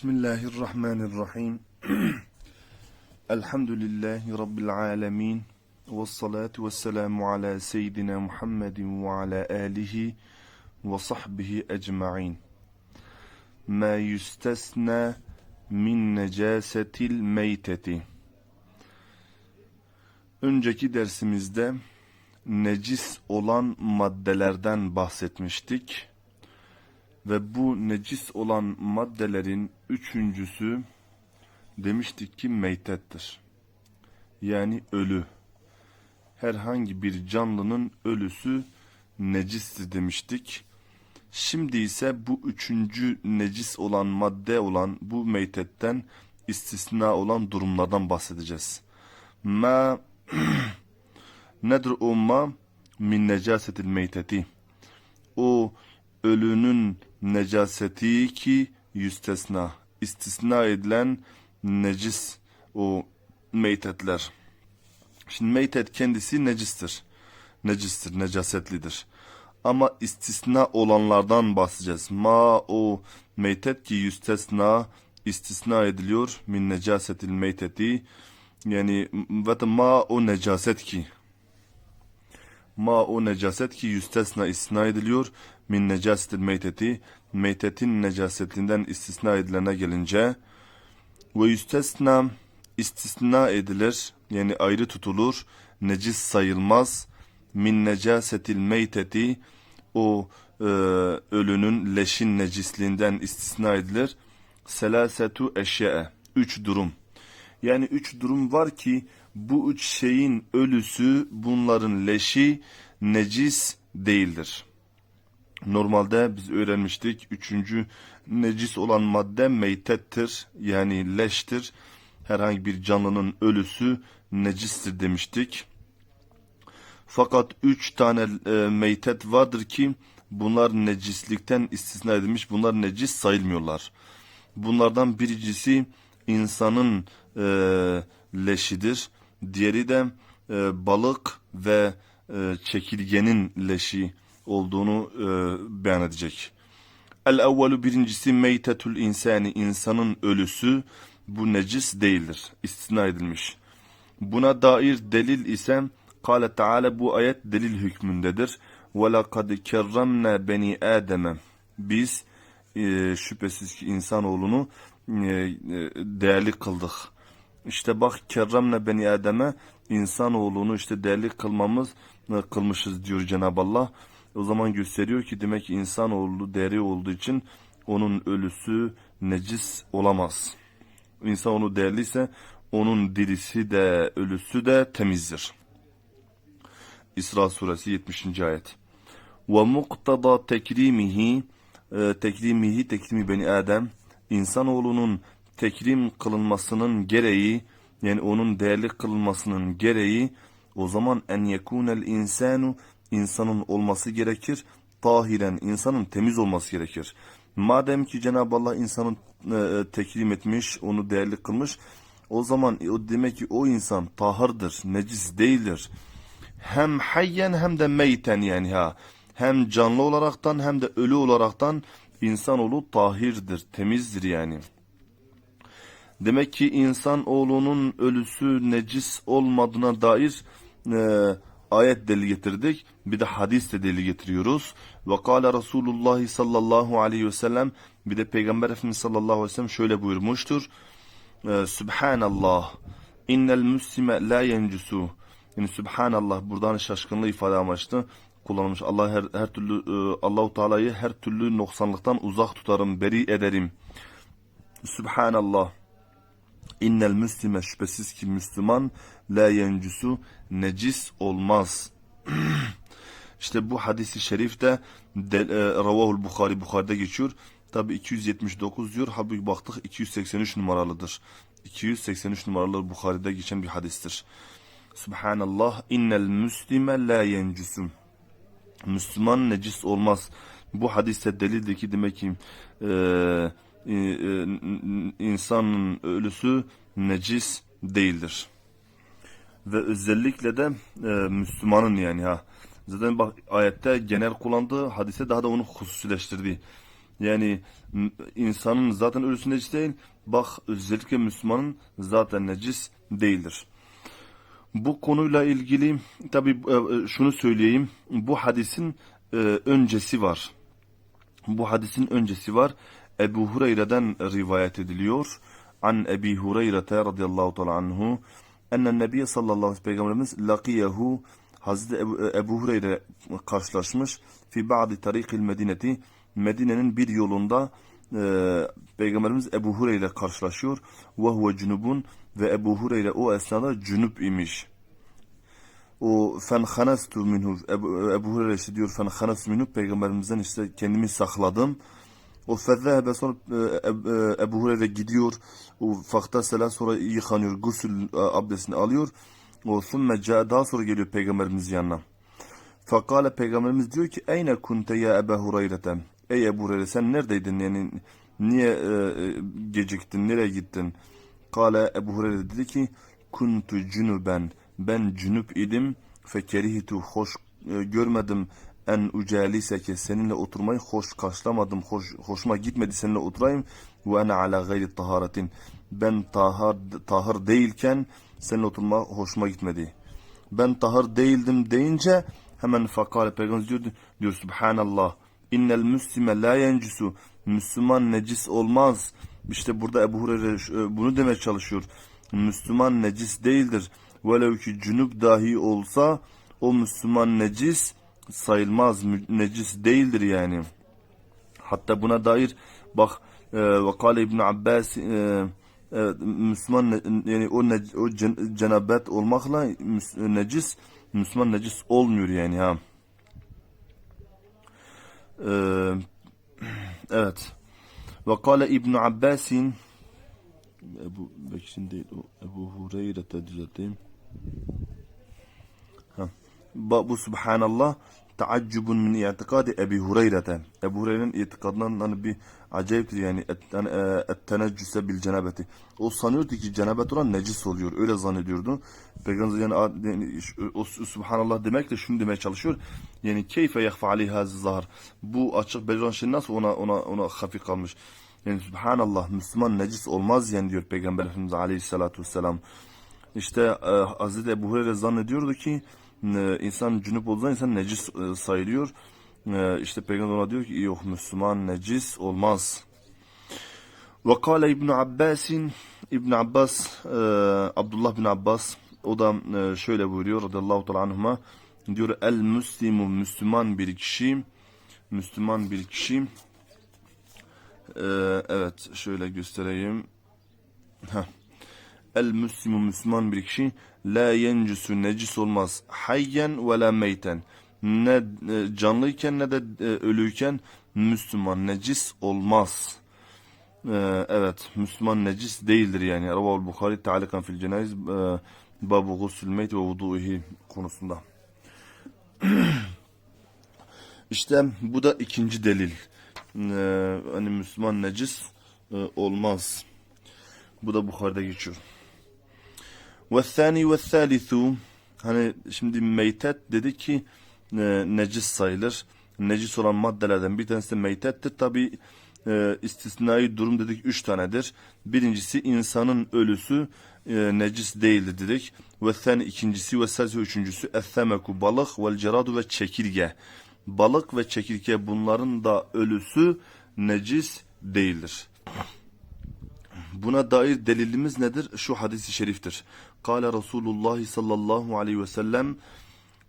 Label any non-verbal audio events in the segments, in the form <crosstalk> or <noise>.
Bismillahirrahmanirrahim. <clears throat> Elhamdülillahi Rabbil alemin. Ve salatu ve selamu ala seyyidina Muhammedin ve ala alihi ve sahbihi ecma'in. Ma yüstesna min necasetil meyteti. Önceki dersimizde necis olan maddelerden bahsetmiştik. Ve bu necis olan maddelerin üçüncüsü demiştik ki meytettir. Yani ölü. Herhangi bir canlının ölüsü necistir demiştik. Şimdi ise bu üçüncü necis olan madde olan bu meytetten istisna olan durumlardan bahsedeceğiz. Ma <clears throat> nedir o ma min necasetil meyteti. O ölünün necaseti ki yüstesna, istisna edilen necis o meytetler. Şimdi meytet kendisi necistir. Necistir, necasetlidir. Ama istisna olanlardan bahsedeceğiz. Ma o meytet ki yüstesna, istisna ediliyor min necasetil meyteti. Yani ve ma o necaset ki ma o necaset ki yüstesna istisna ediliyor min necasetil meyteti meytetin necasetinden istisna edilene gelince ve yüstesna istisna edilir yani ayrı tutulur necis sayılmaz min necasetil meyteti o e, ölünün leşin necisliğinden istisna edilir selasetu eşyae üç durum yani üç durum var ki bu üç şeyin ölüsü bunların leşi necis değildir. Normalde biz öğrenmiştik üçüncü necis olan madde meytettir yani leştir. Herhangi bir canlının ölüsü necistir demiştik. Fakat üç tane e, meytet vardır ki bunlar necislikten istisna edilmiş. Bunlar necis sayılmıyorlar. Bunlardan birincisi insanın e, leşidir. Diğeri de e, balık ve e, çekirgenin leşi olduğunu e, beyan edecek. El evvelu birincisi meytetül insani insanın ölüsü bu necis değildir. İstina edilmiş. Buna dair delil ise Kale Teala bu ayet delil hükmündedir. Lekad kerremna beni Adem'e. Biz e, şüphesiz ki insanoğlunu e, değerli kıldık. İşte bak kerremle beni Adem'e insanoğlunu işte değerli kılmamız kılmışız diyor Cenab-ı Allah. O zaman gösteriyor ki demek ki insanoğlu değerli olduğu için onun ölüsü necis olamaz. İnsan onu değerliyse onun dirisi de ölüsü de temizdir. İsra suresi 70. ayet. Ve muktada tekrimihi tekrimihi tekrimi beni Adem insanoğlunun tekrim kılınmasının gereği yani onun değerli kılınmasının gereği o zaman en yekunel insanu insanın olması gerekir. Tahiren insanın temiz olması gerekir. Madem ki Cenab-ı Allah insanın e, tekrim etmiş, onu değerli kılmış, o zaman o demek ki o insan tahırdır, necis değildir. Hem hayyen hem de meyten yani ha. Hem canlı olaraktan hem de ölü olaraktan insanoğlu tahirdir, temizdir yani. Demek ki insan oğlunun ölüsü necis olmadığına dair e, ayet delil getirdik. Bir de hadis de delil getiriyoruz. Ve kâle Resulullah sallallahu aleyhi ve sellem bir de Peygamber Efendimiz sallallahu aleyhi ve sellem şöyle buyurmuştur. E, Subhanallah innel muslime la yencusu. Yani Subhanallah buradan şaşkınlığı ifade amaçlı kullanılmış. Allah her, her türlü e, Allahu Teala'yı her türlü noksanlıktan uzak tutarım, beri ederim. Subhanallah. İnnel müslime şüphesiz ki Müslüman la yencusu necis olmaz. <clears throat> İşte bu hadisi şerif de, e, Ravahul Bukhari Bukhari'de geçiyor. Tabi 279 diyor. Halbuki baktık 283 numaralıdır. 283 numaralı Bukhari'de geçen bir hadistir. Subhanallah innel müslime la yencusu. Müslüman necis olmaz. Bu hadiste delildir ki demek ki e, e, e, insanın ölüsü necis değildir. Ve özellikle de e, Müslümanın yani ha. Zaten bak ayette genel kullandığı hadise daha da onu hususileştirdi. Yani insanın zaten ölüsü necis değil. Bak özellikle Müslümanın zaten necis değildir. Bu konuyla ilgili tabi şunu söyleyeyim. Bu hadisin e, öncesi var. Bu hadisin öncesi var. Ebu Hureyre'den rivayet ediliyor. An Ebi Hureyre radıyallahu teala anhu ennen nebiye sallallahu aleyhi ve sellem peygamberimiz lakiyehu Hazreti Ebu, Ebu Hureyre karşılaşmış fi ba'di tarikil medineti Medine'nin bir yolunda e, peygamberimiz Ebu Hureyre karşılaşıyor ve huve cunubun ve Ebu Hureyre o esnada cünüp imiş. O fenhanastu minhu Ebu, Ebu Hureyre işte diyor fenhanastu minhu peygamberimizden işte kendimi sakladım. O fezzehe sonra e, Ebu, Ebu Hureyre gidiyor. O faktasela sonra yıkanıyor. Gusül e, abdestini alıyor. O sümme daha sonra geliyor peygamberimiz yanına. Fakale peygamberimiz diyor ki Eyne kunte ya Ebu Hureyre'te Ey Ebu Hureyre sen neredeydin yani niye e, e, geciktin nereye gittin? Kale Ebu Hureyre dedi ki kuntu cunuben ben cünüp idim fekerihitu hoş e, görmedim en ucaliseke seninle oturmayı hoş karşılamadım hoş, hoşuma gitmedi seninle oturayım ve ene ala gayri taharetin ben tahar, tahır değilken seninle oturma hoşuma gitmedi ben tahır değildim deyince hemen fakale peygamber diyor, diyor subhanallah innel müslime la yencusu Müslüman necis olmaz. İşte burada Ebu Hureyre e, bunu demeye çalışıyor. Müslüman necis değildir. Velev ki cünüp dahi olsa o Müslüman necis sayılmaz. Necis değildir yani. Hatta buna dair bak e, ve kale İbn Abbas e, e, Müslüman yani o, ne, o cen- cenabet olmakla necis Müslüman necis olmuyor yani ha. E, evet. Ve kale İbn Abbas'in Ebu Bekir'in değil o Ebu Hureyre'te düzelteyim. Bu subhanallah taaccubun min i'tikadi Ebi Hureyre'te. Ebu Hureyre'nin itikadından hani bir acayiptir yani e, etteneccüse bil cenabeti. O sanıyordu ki cenabet olan necis oluyor. Öyle zannediyordu. Peygamber yani, o subhanallah demek de şunu demeye çalışıyor. Yani keyfe yahfa aleyhi hazi zahar. Bu açık belirlen şey nasıl ona ona ona hafif kalmış. Yani subhanallah Müslüman necis olmaz yani diyor Peygamber Efendimiz aleyhissalatu vesselam. İşte e, Hazreti Ebu Hureyre zannediyordu ki insan cünüp olduğunda insan necis e, sayılıyor. E, işte Peygamber ona diyor ki yok Müslüman necis olmaz. Ve kâle İbn Abbas'in İbn Abbas e, Abdullah bin Abbas o da e, şöyle buyuruyor radıyallahu teala anhuma diyor el müslimu Müslüman bir kişi Müslüman bir kişi e, evet şöyle göstereyim. El Müslümu Müslüman bir kişi la yencusu necis olmaz hayyen ve la meyten ne e, canlıyken ne de e, ölüyken Müslüman necis olmaz. E, evet Müslüman necis değildir yani. Ravahul Bukhari ta'alikan fil cenayiz babu gusül meyt ve vudu'ihi konusunda. <clears throat> İşte bu da ikinci delil. E, hani Müslüman necis e, olmaz. Bu da Bukhari'de geçiyor. Ve ve thalithu hani şimdi meytet dedi ki e, necis sayılır. Necis olan maddelerden bir tanesi de meytettir. Tabi e, istisnai durum dedik üç tanedir. Birincisi insanın ölüsü e, necis değildir dedik. Ve thani ikincisi ve selsi üçüncüsü essemeku balık vel ceradu ve çekirge. Balık ve çekirge bunların da ölüsü necis değildir. Buna dair delilimiz nedir? Şu hadisi şeriftir. Kale Resulullah sallallahu aleyhi ve sellem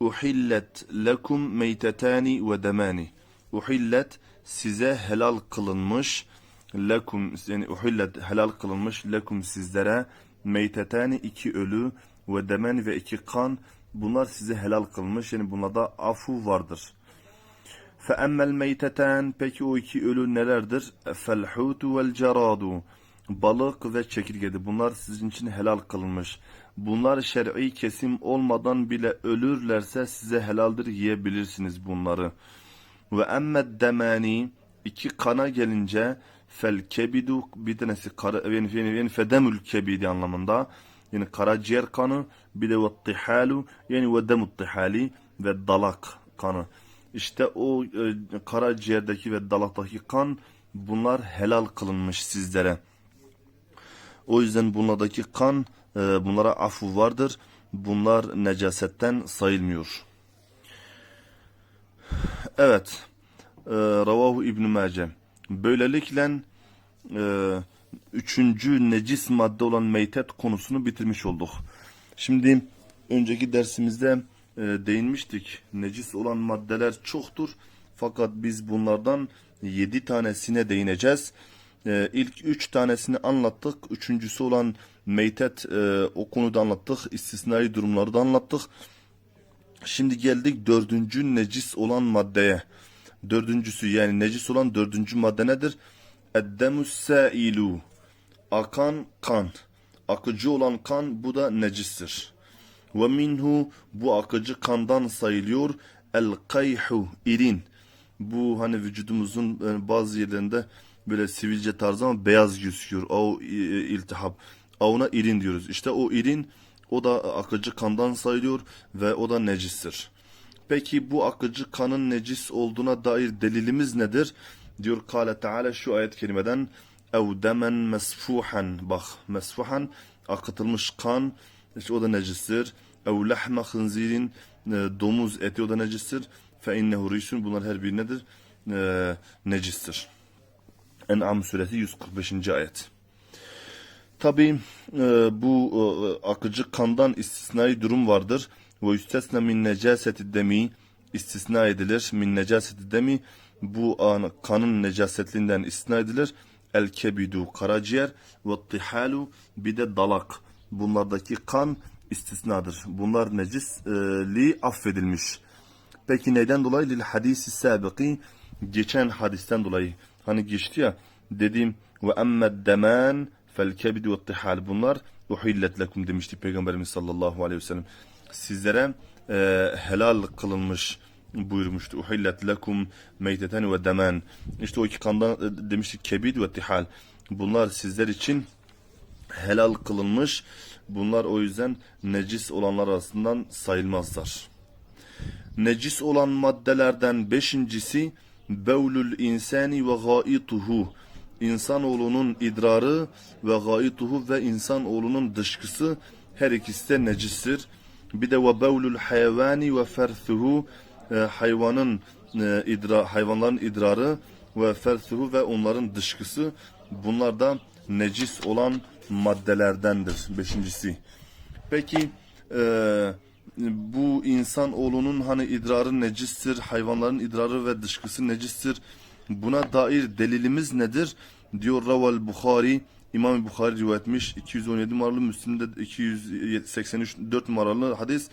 Uhillet lekum meytetani ve demani. Uhillet size helal kılınmış lekum yani uhillet helal kılınmış lekum sizlere meytetani iki ölü ve demen ve iki kan bunlar size helal kılmış yani bunlarda afu vardır. Fe emmel meyteten peki o iki ölü nelerdir? Fel hutu vel ceradu Balık ve çekirgedi. Bunlar sizin için helal kılınmış. Bunlar şer'i kesim olmadan bile ölürlerse size helaldir yiyebilirsiniz bunları. Ve emmed demani iki kana gelince fel kebidu bir tanesi kara, yani, yani, yani fedemül kebidi anlamında yani karaciğer kanı bir de ve yani ve tihali ve dalak kanı. İşte o e, karaciğerdeki ve dalaktaki kan bunlar helal kılınmış sizlere. O yüzden bunlardaki kan e, bunlara afu vardır. Bunlar necasetten sayılmıyor. Evet. E, Ravahu İbn Mace. Böylelikle e, üçüncü necis madde olan meytet konusunu bitirmiş olduk. Şimdi önceki dersimizde e, değinmiştik. Necis olan maddeler çoktur. Fakat biz bunlardan yedi tanesine değineceğiz. E, ilk üç tanesini anlattık. Üçüncüsü olan meytet e, o konuda anlattık. İstisnai durumları da anlattık. Şimdi geldik dördüncü necis olan maddeye. Dördüncüsü yani necis olan dördüncü madde nedir? Eddemus sailu. Akan kan. Akıcı olan kan bu da necistir. Ve minhu bu akıcı kandan sayılıyor. El kayhu irin. Bu hani vücudumuzun e, bazı yerlerinde böyle sivilce tarzı ama beyaz gözüküyor. O e, iltihap. Ona irin diyoruz. İşte o irin o da akıcı kandan sayılıyor ve o da necistir. Peki bu akıcı kanın necis olduğuna dair delilimiz nedir? Diyor Kale Teala şu ayet kelimeden ev demen mesfuhan bak mesfuhan akıtılmış kan işte o da necistir. Ev lahme hınzirin e, domuz eti o da necistir. Fe innehu risun bunlar her biri nedir? E, necistir. En'am suresi 145. ayet. Tabi e, bu e, akıcı kandan istisnai durum vardır. Ve üstesne min necaseti demi istisna edilir. Min necaseti demi bu an, kanın necasetliğinden istisna edilir. El kebidu karaciğer ve tihalu bir de dalak. Bunlardaki kan istisnadır. Bunlar necisli affedilmiş. Peki neden dolayı? Lil hadisi sabiki geçen hadisten dolayı. Hani geçti ya dediğim ve emmed demen fel kebidu ve tihal bunlar uhillet lekum demişti Peygamberimiz sallallahu aleyhi ve sellem. Sizlere e, helal kılınmış buyurmuştu. Uhillet lekum meyteten ve demen. İşte o iki kandan e, demiştik kebid ve tihal. Bunlar sizler için helal kılınmış. Bunlar o yüzden necis olanlar arasından sayılmazlar. Necis olan maddelerden beşincisi bevlül insani ve gaituhu. İnsanoğlunun idrarı ve gaituhu ve insanoğlunun dışkısı her ikisi de necistir. Bir de ve bevlül hayvani ve ferthuhu e, hayvanın e, idra, hayvanların idrarı ve ferthuhu ve onların dışkısı bunlar da necis olan maddelerdendir. Beşincisi. Peki e, bu insan oğlunun hani idrarı necistir, hayvanların idrarı ve dışkısı necistir. Buna dair delilimiz nedir? Diyor Raval Bukhari, İmam Bukhari rivayet etmiş. 217 numaralı Müslim'de 284 numaralı hadis.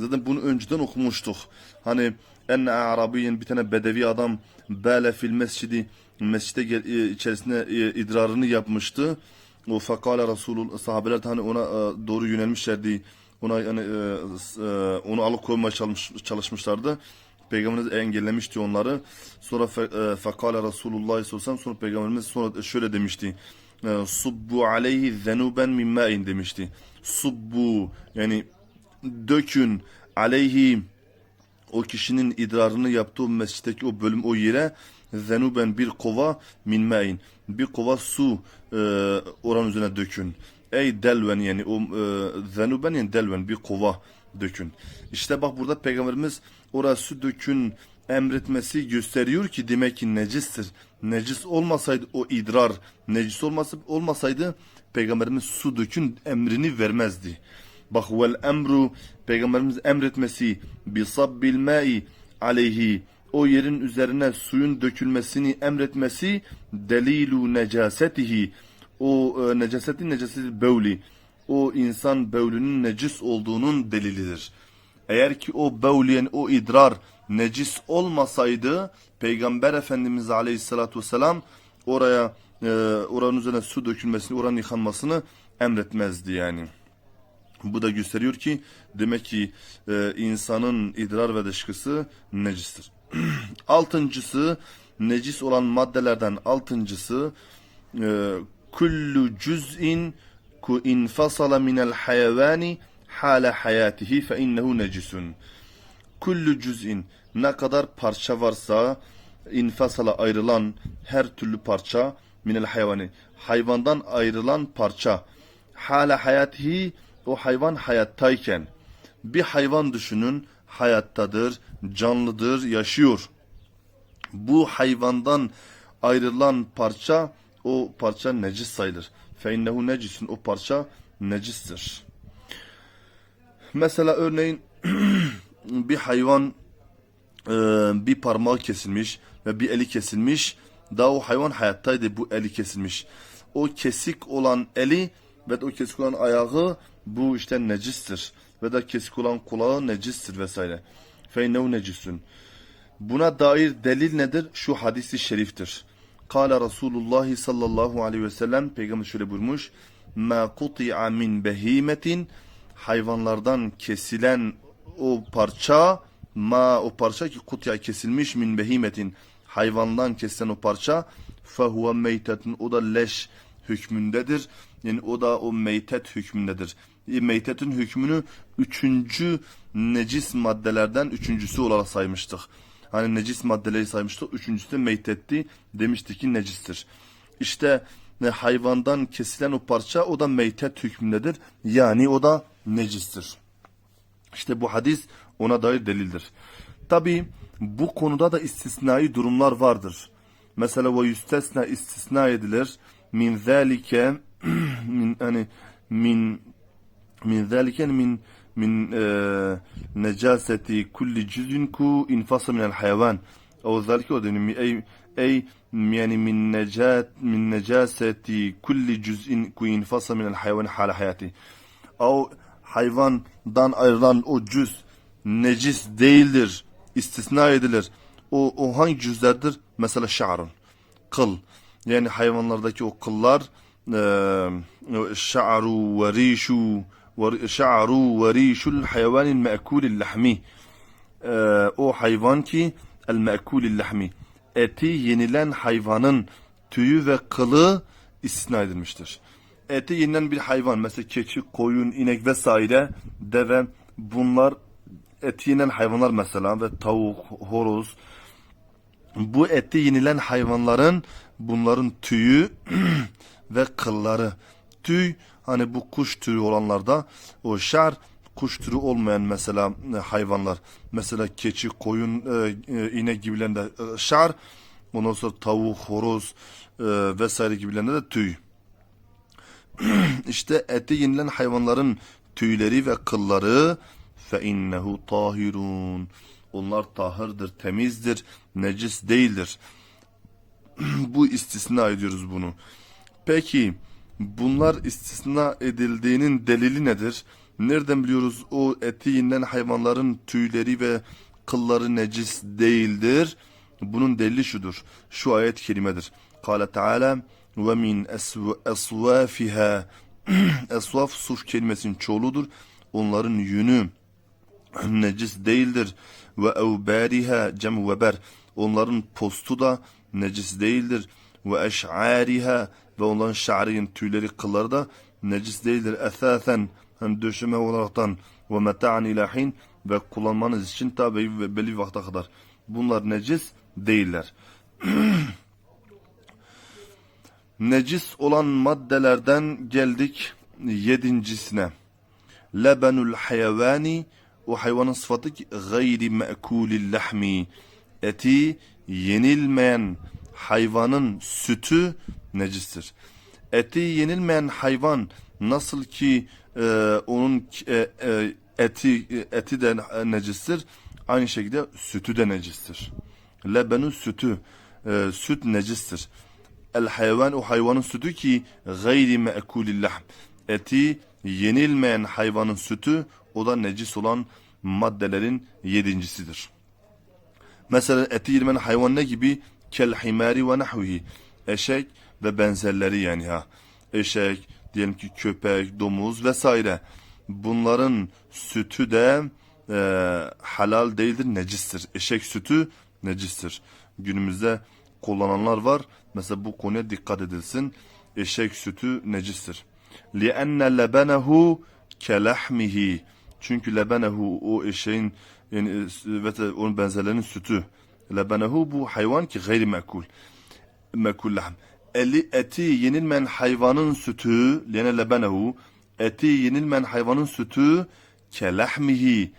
Zaten bunu önceden okumuştuk. Hani en Arabiyen bir tane bedevi adam bale fil mescidi mescide e, içerisinde e, idrarını yapmıştı. O fakale Resulullah sahabeler hani ona e, doğru yönelmişlerdi. Ona yani e, e, onu alıkoymaya çalış, çalışmışlardı. Peygamberimiz engellemişti onları. Sonra fe, e, fakale Resulullah sallallahu sonra Peygamberimiz sonra şöyle demişti. E, Subbu aleyhi zenuben min ma'in demişti. Subbu yani dökün aleyhi o kişinin idrarını yaptığı mescitteki o bölüm o yere zenuben bir kova min ma'in bir kova su e, oranın üzerine dökün. Ey delven yani o e, zenuben yani delven bir kova dökün. İşte bak burada peygamberimiz orası dökün emretmesi gösteriyor ki demek ki necistir. Necis olmasaydı o idrar necis olması olmasaydı peygamberimiz su dökün emrini vermezdi. Bak vel emru peygamberimiz emretmesi bi sabbil mai aleyhi o yerin üzerine suyun dökülmesini emretmesi delilu necasetihi o e, necaseti necaseti bevli o insan bevlünün necis olduğunun delilidir. Eğer ki o bevli yani o idrar necis olmasaydı Peygamber Efendimiz Aleyhisselatü Vesselam oraya e, oranın üzerine su dökülmesini, oranın yıkanmasını emretmezdi yani. Bu da gösteriyor ki demek ki e, insanın idrar ve dışkısı necistir. <clears throat> altıncısı necis olan maddelerden altıncısı e, kullu cüz'in ku infasala minel hayvani hala hayatihi fe innehu necisun. Kullu cüz'in ne kadar parça varsa infasala ayrılan her türlü parça minel hayvani hayvandan ayrılan parça hala hayatihi o hayvan hayattayken bir hayvan düşünün hayattadır, canlıdır, yaşıyor. Bu hayvandan ayrılan parça o parça necis sayılır. Feinnehu necisin o parça necistir. Mesela örneğin <clears throat> bir hayvan e, bir parmağı kesilmiş ve bir eli kesilmiş. Daha o hayvan hayattaydı bu eli kesilmiş. O kesik olan eli ve o kesik olan ayağı bu işte necistir. Ve de kesik olan kulağı necistir vesaire. Feynehu necisun. Buna dair delil nedir? Şu hadisi şeriftir. Kale Resulullah sallallahu aleyhi ve sellem Peygamber şöyle buyurmuş. Ma kuti'a min behimetin hayvanlardan kesilen o parça ma o parça ki kutya kesilmiş min behimetin hayvandan kesilen o parça fehuve meytetun o da leş hükmündedir. Yani o da o meytet hükmündedir. E, Meytetin hükmünü üçüncü necis maddelerden üçüncüsü olarak saymıştık. Hani necis maddeleri saymıştık. Üçüncüsü de meytetti. Demiştik ki necistir. İşte ne hayvandan kesilen o parça o da meytet hükmündedir. Yani o da necistir. İşte bu hadis ona dair delildir. Tabi bu konuda da istisnai durumlar vardır. Mesela ve yüstesna istisna edilir. Min zalike <clears throat> min hani min min zalike min kulli cüzün ku infasa minel hayvan. O zalike o dönemi ey ey yani min necat min necaseti kulli cüz'in ku infasa minel hayvan hala hayati. O hayvandan ayrılan o cüz necis değildir, istisna edilir. O, o hangi cüzlerdir? Mesela şa'rın, kıl. Yani hayvanlardaki o kıllar e, şa'ru ve rişu şa'ru ve rişul hayvanil me'kulil lahmi. E, o hayvan ki el me'kulil lahmi. Eti yenilen hayvanın tüyü ve kılı istisna edilmiştir eti yenilen bir hayvan mesela keçi, koyun, inek vesaire deve bunlar eti yenilen hayvanlar mesela ve tavuk, horoz bu eti yenilen hayvanların bunların tüyü <clears throat> ve kılları tüy hani bu kuş türü olanlarda o şar kuş türü olmayan mesela e, hayvanlar mesela keçi, koyun, e, e, inek gibilerinde e, ondan sonra tavuk, horoz e, vesaire gibilerinde de tüy <clears throat> işte eti yenilen hayvanların tüyleri ve kılları fe innehu tahirun. Onlar tahırdır, temizdir, necis değildir. <clears throat> Bu istisna ediyoruz bunu. Peki bunlar istisna edildiğinin delili nedir? Nereden biliyoruz o eti yenilen hayvanların tüyleri ve kılları necis değildir? Bunun delili şudur. Şu ayet kelimedir. Kale Teala ve min esvafiha <clears throat> esvaf suf kelimesinin çoğuludur. Onların yünü necis değildir. Ve evbariha cem veber. Onların postu da necis değildir. Ve eş'ariha ve onların şa'riyin tüyleri kılları da necis değildir. Esasen hem döşeme olaraktan ve meta'an ilahin ve kullanmanız için tabi ve belli bir vakte kadar. Bunlar necis değiller. <clears throat> Necis olan maddelerden geldik yedincisine. Lebenul hayvani o hayvanın sıfatı ki gayri me'kulil lahmi. Eti yenilmeyen hayvanın sütü necistir. Eti yenilmeyen hayvan nasıl ki e, onun e, e, eti eti de necistir. Aynı şekilde sütü de necistir. Lebenu sütü e, süt necistir el hayvan o hayvanın sütü ki gayri me'kulil lahm. Eti yenilmeyen hayvanın sütü o da necis olan maddelerin yedincisidir. Mesela eti yenilmeyen hayvan ne gibi? Kel himari ve nahvihi. Eşek ve benzerleri yani ha. Eşek, diyelim ki köpek, domuz vesaire. Bunların sütü de e, halal değildir, necistir. Eşek sütü necistir. Günümüzde kullananlar var. Mesela bu konuya dikkat edilsin. Eşek sütü necistir. لِأَنَّ لَبَنَهُ كَلَحْمِهِ Çünkü lebenehu o eşeğin yani ve onun benzerlerinin sütü Lebenehu bu hayvan ki gayri mekul. Mekul lahm. Eli, eti yenilmeyen hayvanın sütü, lene lebenehu, eti yenilmeyen hayvanın sütü, kelahmihi,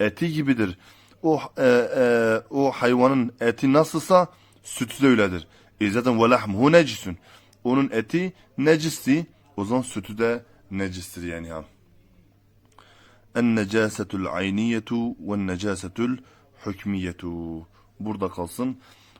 eti gibidir. O, e, e, o hayvanın eti nasılsa sütü de öyledir. E zaten ve lahmuhu necisun. Onun eti necisti, o zaman sütü de necistir yani ha. En-necasetul ayniyetu ve necasetul hükmiyetu. Burada kalsın.